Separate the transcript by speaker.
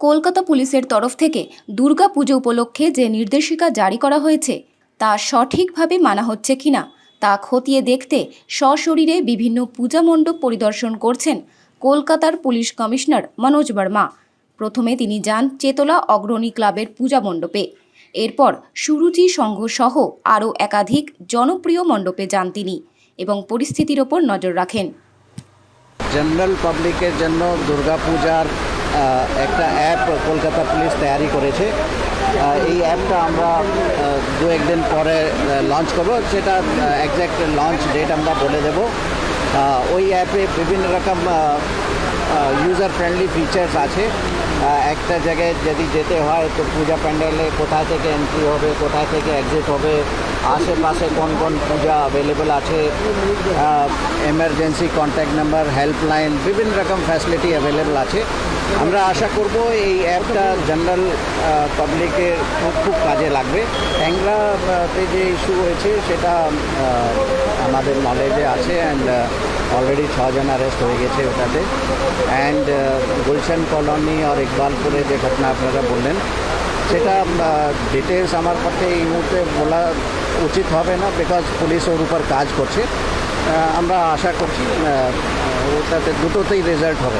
Speaker 1: কলকাতা পুলিশের তরফ থেকে দুর্গা পুজো উপলক্ষে যে নির্দেশিকা জারি করা হয়েছে, তা সঠিকভাবে মানা হচ্ছে কিনা, তা খতিয়ে দেখতে সশরীরে বিভিন্ন পূজা মণ্ডপ পরিদর্শন করছেন কলকাতার পুলিশ কমিশনার মনোজ বর্মা। প্রথমে তিনি যান চেতলা অগ্রণী ক্লাবের পূজা মণ্ডপে। এরপর সুরুচি সংঘ সহ আরও একাধিক জনপ্রিয় মণ্ডপে যান তিনি এবং পরিস্থিতির ওপর নজর রাখেন।
Speaker 2: জেনারেল পাবলিকের জন্য দুর্গা পূজার একটা অ্যাপ কলকাতা পুলিশ তৈরি করেছে। এই অ্যাপটা আমরা দু একদিন পরে লঞ্চ করব। সেটা একজ্যাক্ট লঞ্চ ডেট আমরা বলে দেব। ওই অ্যাপে বিভিন্ন রকম ইউজার ফ্রেন্ডলি ফিচার্স আছে। একটা জায়গায় যদি যেতে হয়, তো পূজা প্যান্ডেলে কোথায় থেকে এন্ট্রি হবে কোথায় থেকে এক্সিট হবে, আশেপাশে কোন কোন পূজা অ্যাভেলেবেল আছে এমার্জেন্সি কন্ট্যাক্ট নাম্বার হেল্পলাইন বিভিন্ন রকম ফ্যাসিলিটি অ্যাভেলেবেল আছে। আমরা আশা করব এই অ্যাপটা জেনারেল পাবলিকের খুব খুব কাজে লাগবে। ট্যাংরাতে যে ইস্যু হয়েছে, সেটা আমাদের নলেজে আছে অ্যান্ড অলরেডি ছজন অ্যারেস্ট হয়ে গেছে ওটাতে। অ্যান্ড গুলশান কলোনি আর ইকবালপুরে যে ঘটনা আপনারা বললেন, সেটা ডিটেলস আমার পক্ষে এই মুহূর্তে বলা উচিত হবে না বিকজ পুলিশ ওর উপর কাজ করছে। আমরা আশা করছি ওটাতে দুটোতেই রেজাল্ট হবে।